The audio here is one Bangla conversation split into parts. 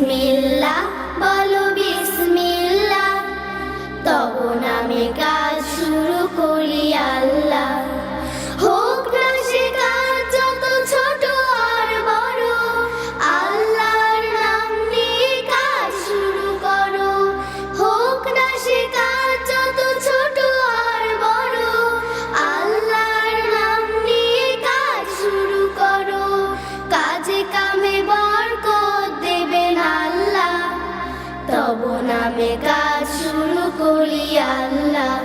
me. নামে কাজ শুরু করি আল্লাহ।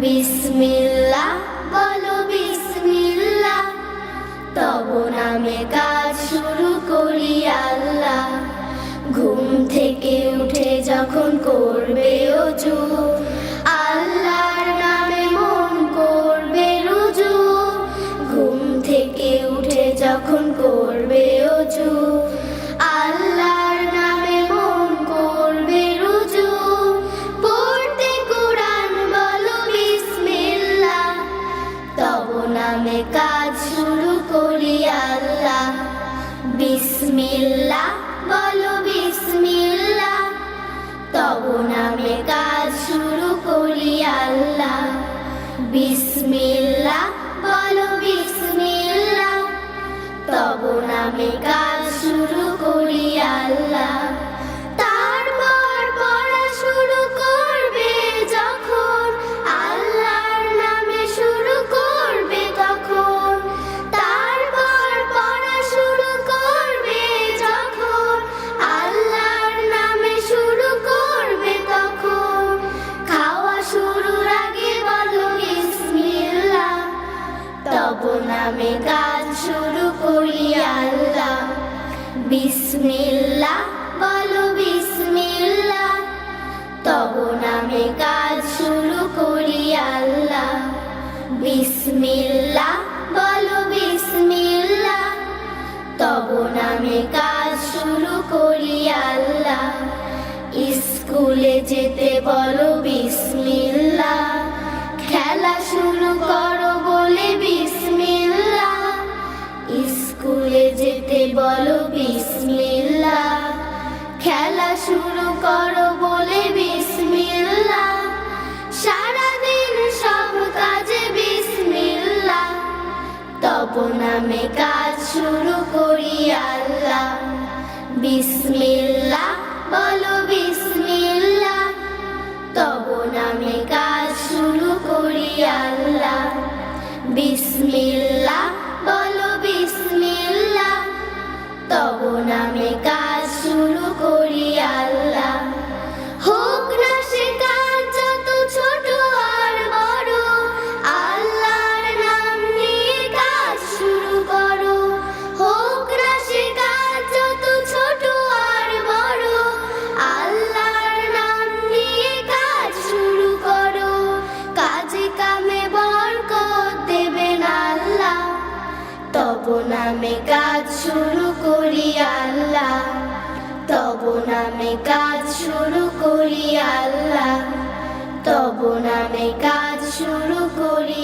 বিসমিল্লাহ, বলো বিসমিল্লাহ। তব নামে কাজ শুরু করি আল্লাহ। ঘুম থেকে উঠে যখন করবে অজু বিসমিল্লাহ বলো বিসমিল্লা। তব নামে কাজ শুরু করি আল্লাহ। বিসমিল্লা, বলো বিসমিল্লা। তব নামে কাজ শুরু করি আল্লাহ। নামে কাজ শুরু করি আল্লাহ। বিসমিল্লাহ, বলো বিসমিল্লাহ। তব নামে কাজ শুরু করি আল্লাহ। বিসমিল্লাহ, বলো বিসমিল্লাহ। তব নামে কাজ শুরু করি আল্লাহ। স্কুলে যেতে বলো স্কুলে যেতে বলো বিসমিল্লাহ খেলা শুরু করো বলে বিসমিল্লাহ সারাদিন সব কাজে বিসমিল্লাহ তব নামে কাজ শুরু করি আল্লাহ। বিসমিল্লাহ বলো বিসমিল্লাহ তব নামে কাজ শুরু করি আল্লাহ। বিসমিল্লাহ নামে কাজ তব নামে কাজ শুরু করি আল্লাহ। তব নামে কাজ শুরু করি আল্লাহ। তব নামে কাজ শুরু করি